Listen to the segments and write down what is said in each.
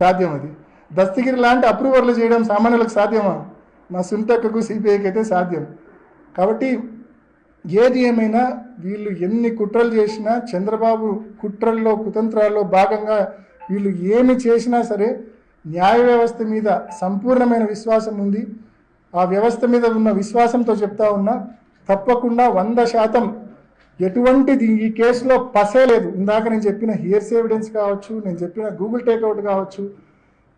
సాధ్యం అది దస్తగిరి లాంటి అప్రూవర్లు చేయడం సామాన్యులకు సాధ్యమా? మా సుంతక్కకు సిపిఐకి అయితే సాధ్యం. కాబట్టి ఏది ఏమైనా వీళ్ళు ఎన్ని కుట్రలు చేసినా చంద్రబాబు కుట్రల్లో కుతంత్రాల్లో భాగంగా వీళ్ళు ఏమి చేసినా సరే న్యాయ వ్యవస్థ మీద సంపూర్ణమైన విశ్వాసం ఉంది. ఆ వ్యవస్థ మీద ఉన్న విశ్వాసంతో చెప్తా ఉన్నా తప్పకుండా వంద శాతం ఎటువంటిది? ఈ కేసులో పసే లేదు. ఇందాక నేను చెప్పిన హియర్స్ ఎవిడెన్స్ కావచ్చు నేను చెప్పిన గూగుల్ టేక్అవుట్ కావచ్చు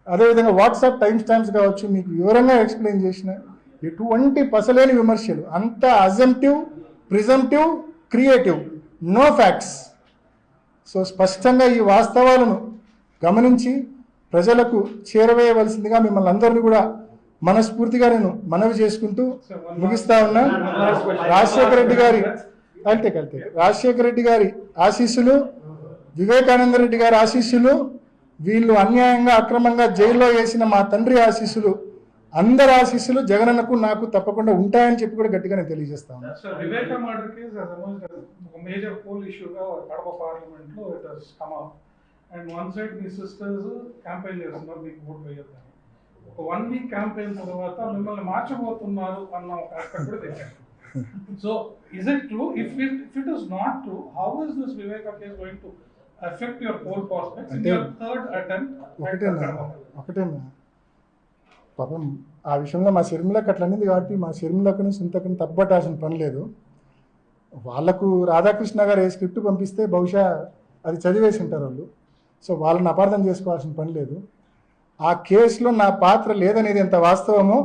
అదేవిధంగా వాట్సాప్ టైం స్టాంప్స్ కావచ్చు మీకు వివరంగా ఎక్స్ప్లెయిన్ చేసిన ఎటువంటి పసలేని విమర్శలు. అంత assumptive presumptive creative. No facts. So స్పష్టంగా ఈ వాస్తవాలను గమనించి ప్రజలకు చేరవేయవలసిందిగా మిమ్మల్ని అందరినీ కూడా మనస్ఫూర్తిగా నేను మనవి చేసుకుంటూ ముగిస్తా ఉన్నా. రాజశేఖర రెడ్డి గారి అంతే కలితే రాజశేఖర రెడ్డి గారి ఆశీస్సులు వివేకానంద రెడ్డి గారి ఆశీస్సులు వీళ్ళు అన్యాయంగా అక్రమంగా జైల్లో వేసిన మా తండ్రి ఆశీస్సులు అందరి ఆశీస్సులు జగనన్నకు నాకు తప్పకుండా ఉంటాయని చెప్పి కూడా గట్టిగా నేను తెలియజేస్తా major poll and one side me sisters campaign చేస్తున్నారు మీకు ఓటు వేయొద్దని. ఒక వన్ వీక్ క్యాంపెయిన్ తర్వాత మిమ్మల్ని మార్చబోతున్నారు అన్న ఒక ఆస్పెక్ట్ కూడా తెచ్చారు. Is it true if it if it is not true how is this Viveka case going to effect your poll prospects in అంటే యువర్ థర్డ్ అటెంప్ట్ ఒకటేనా పాపం ఆ విషయంలో మా షర్మిలకు అట్లా అనేది కాబట్టి మా షర్మిలకుని సుంతకుని తప్పబట్టాల్సిన పని లేదు. వాళ్ళకు రాధాకృష్ణ గారు ఏ స్క్రిప్ట్ పంపిస్తే బహుశా అది చదివేసి ఉంటారు వాళ్ళు. సో వాళ్ళని అపార్థం చేసుకోవాల్సిన పని లేదు. ఆ కేసులో నా పాత్ర లేదనేది ఎంత వాస్తవమో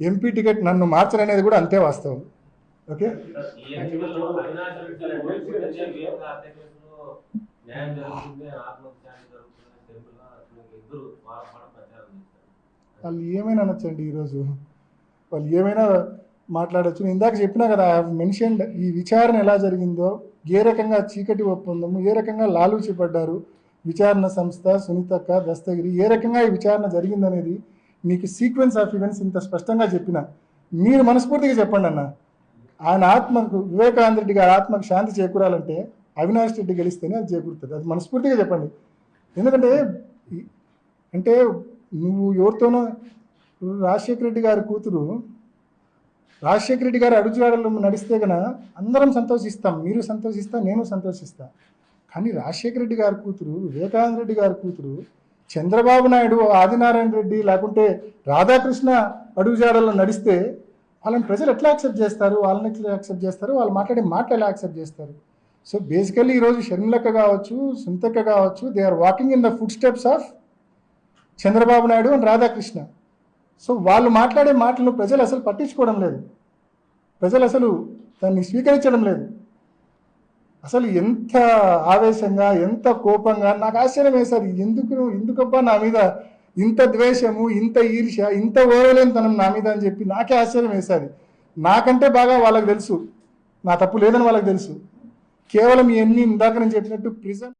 ఎంపీ టికెట్ నన్ను మార్చరనేది కూడా అంతే వాస్తవం. ఓకే? వాళ్ళు ఏమైనా అనొచ్చండి ఈరోజు? వాళ్ళు ఏమైనా మాట్లాడచ్చు. నేను ఇందాక చెప్పినా కదా మెన్షన్ ఈ విచారణ ఎలా జరిగిందో ఏ రకంగా చీకటి ఒప్పందము ఏ రకంగా లాలూచి పడ్డారు విచారణ సంస్థ సునీతక్క దస్తగిరి ఏ రకంగా ఈ విచారణ జరిగిందనేది మీకు సీక్వెన్స్ ఆఫ్ ఈవెంట్స్ ఇంత స్పష్టంగా చెప్పిన. మీరు మనస్ఫూర్తిగా చెప్పండి అన్న. ఆయన ఆత్మకు వివేకానంద రెడ్డి గారి ఆత్మకు శాంతి చేకూరాలంటే అవినాష్ రెడ్డి గెలిస్తేనే అది చేకూరుతుంది. అది మనస్ఫూర్తిగా చెప్పండి. ఎందుకంటే అంటే నువ్వు ఎవరితోనో రాజశేఖర రెడ్డి గారి కూతురు రాజశేఖర రెడ్డి గారి అడుగుజాడలు నడిస్తే గన అందరం సంతోషిస్తాం మీరు సంతోషిస్తా నేను సంతోషిస్తా. కానీ రాజశేఖర రెడ్డి గారి కూతురు వివేకానంద రెడ్డి గారి కూతురు చంద్రబాబు నాయుడు ఆదినారాయణ రెడ్డి లేకుంటే రాధాకృష్ణ అడుగుజాడల్లో నడిస్తే వాళ్ళని ప్రజలు ఎట్లా యాక్సెప్ట్ చేస్తారు? వాళ్ళని ఎట్లా యాక్సెప్ట్ చేస్తారు? వాళ్ళు మాట్లాడే మాట ఎలా యాక్సెప్ట్ చేస్తారు? సో బేసికల్లీ ఈరోజు షర్మిలక్క కావచ్చు సుంతక్క కావచ్చు they are walking in the food steps of Chandrababu Naidu and Radhakrishna. So వాళ్ళు మాట్లాడే మాటలు ప్రజలు అసలు పట్టించుకోవడం లేదు. ప్రజలు అసలు దాన్ని స్వీకరించడం లేదు. అసలు ఎంత ఆవేశంగా ఎంత కోపంగా నాకు ఆశ్చర్యం వేశారు ఎందుకు ఎందుకబ్బా నా మీద ఇంత ద్వేషము ఇంత ఈర్ష్య ఇంత ఓరలేనితనం నా మీద అని చెప్పి నాకే ఆశ్చర్యం వేశాది నాకంటే బాగా వాళ్ళకి తెలుసు. నా తప్పు లేదని వాళ్ళకి తెలుసు. కేవలం ఇవన్నీ ఇందాక నేను చెప్పినట్టు ప్రిజన్